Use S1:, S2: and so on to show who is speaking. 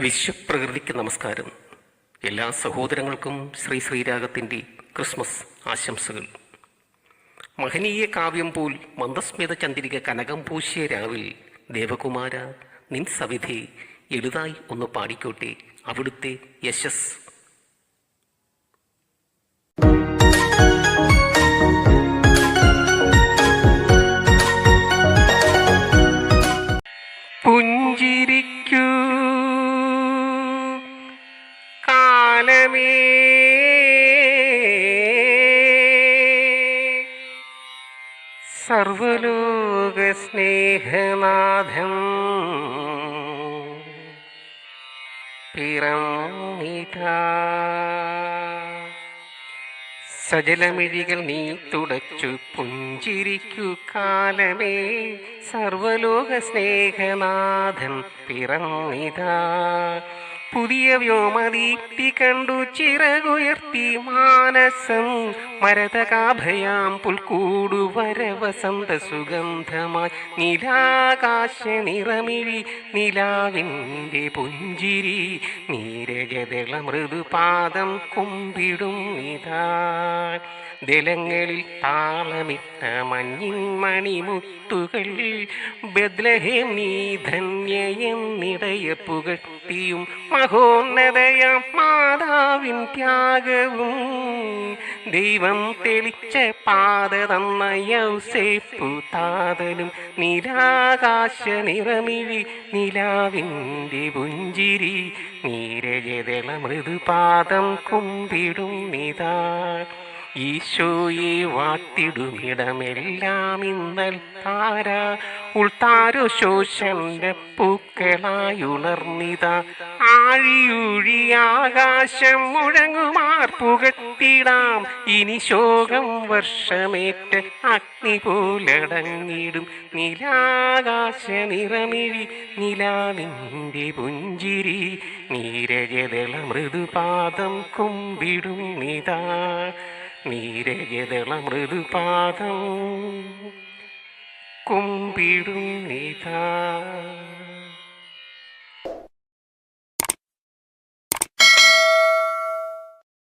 S1: വിശ്വപ്രകൃതിക്ക് നമസ്കാരം. എല്ലാ സഹോദരങ്ങൾക്കും ശ്രീ ശ്രീരാഗത്തിന്റെ ക്രിസ്മസ് ആശംസകൾ. മഹനീയ കാവ്യം പോൽ മന്ദസ്മിത ചന്ദ്രിക കനകം പൂശിയ രാവിൽ ദേവകുമാര നിൻ സവിധി എളുതായി ഒന്ന് പാടിക്കോട്ടെ അവിടുത്തെ യശസ് സർവലോക പിറമിത സജലമിഴികൾ നീ തുടച്ചു പുഞ്ചിരിക്കു കാലമേ. സർവലോക സ്നേഹനാഥൻ പിറന്നിതാ പുതിയ വ്യോമദീപ്തി കണ്ടു ചിറകുയർത്തി മാനസം. മരതകാഭയാം പുൽക്കൂടു വരവസന്ത സുഗന്ധമായി. നിലാകാശ നിറമിഴി നിലാവിന്റെ പുഞ്ചിരി. നീരജതള മൃദുപാദം കുമ്പിടും ഇതാ. ദലങ്ങളിൽ താളമിട്ട മഞ്ഞിൻ മണിമുത്തുകൾ. ബദ്ലഹേം നീ ധന്യയെന്നിടയ പുകട്ടിയും മഹോന്നതയാം മാതാവിൻ ത്യാഗവും. ദൈവം തെളിച്ച പാത തന്ന യൗസേപ്പു താതലും. നിരാകാശ നിറമിഴി നിലാവിന്റെ പുഞ്ചിരി. നീരജതള മൃദുപാദം കുമ്പിടും നിതാ. ഈശോയെ വാട്ടിടുമിടമെല്ലാം ഇന്നൽ താര ഉൾത്താരു ശോഷന്റെ പൂക്കളായുണർന്നിത. ആഴിയൂഴി ആകാശം മുഴങ്ങുമാർ പുകട്ടിടാം ഇനി ശോകം വർഷമേറ്റ് അഗ്നി പോലടങ്ങിടും. നിലാകാശ നിറമിഴി നിലാവിന്റെ പുഞ്ചിരി. നീരജതള മൃദുപാദം കുമ്പിടും നിതാ നീരജതള മൃദുപാദം കുമ്പിടും നിതാ